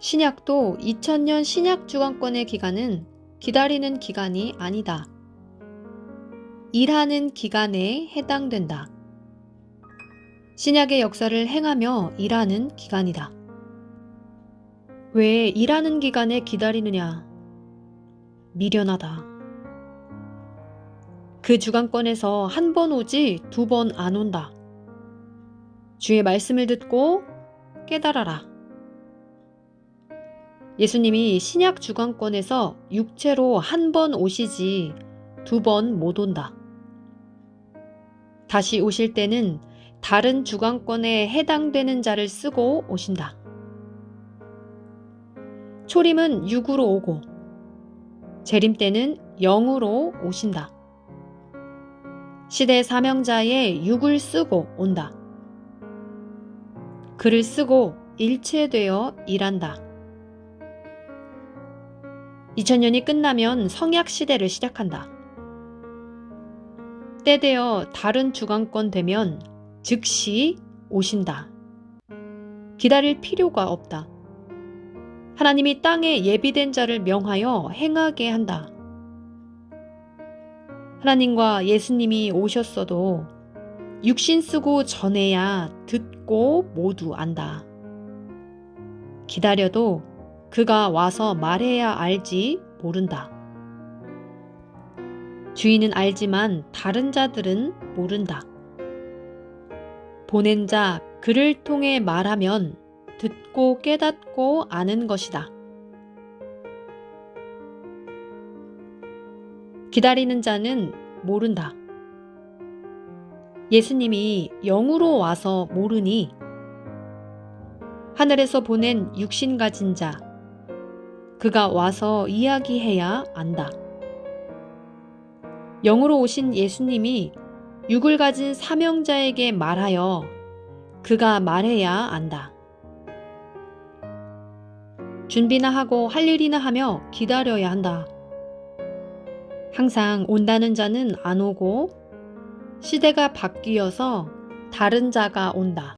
신약도 2000년 신약 주관권의 기간은 기다리는 기간이 아니다. 일하는 기간에 해당된다. 신약의 역사를 행하며 일하는 기간이다. 왜 일하는 기간에 기다리느냐? 미련하다. 그 주관권에서 한 번 오지 두 번 안 온다. 주의 말씀을 듣고 깨달아라. 예수님이 신약 주관권에서 육체로 한 번 오시지 두 번 못 온다. 다시 오실 때는 다른 주관권에 해당되는 자를 쓰고 오신다. 초림은 육으로 오고 재림 때는 영으로 오신다. 시대 사명자의 육을 쓰고 온다. 글을 쓰고 일체되어 일한다. 2000년이 끝나면 성약 시대를 시작한다. 때 되어 다른 주관권 되면 즉시 오신다. 기다릴 필요가 없다. 하나님이 땅에 예비된 자를 명하여 행하게 한다. 하나님과 예수님이 오셨어도 육신 쓰고 전해야 듣고 모두 안다. 기다려도 그가 와서 말해야 알지 모른다. 주인은 알지만 다른 자들은 모른다. 보낸 자 그를 통해 말하면 듣고 깨닫고 아는 것이다. 기다리는 자는 모른다. 예수님이 영으로 와서 모르니 하늘에서 보낸 육신 가진 자, 그가 와서 이야기해야 안다. 영으로 오신 예수님이 육을 가진 사명자에게 말하여 그가 말해야 안다. 준비나 하고 할 일이나 하며 기다려야 한다. 항상 온다는 자는 안 오고 시대가 바뀌어서 다른 자가 온다.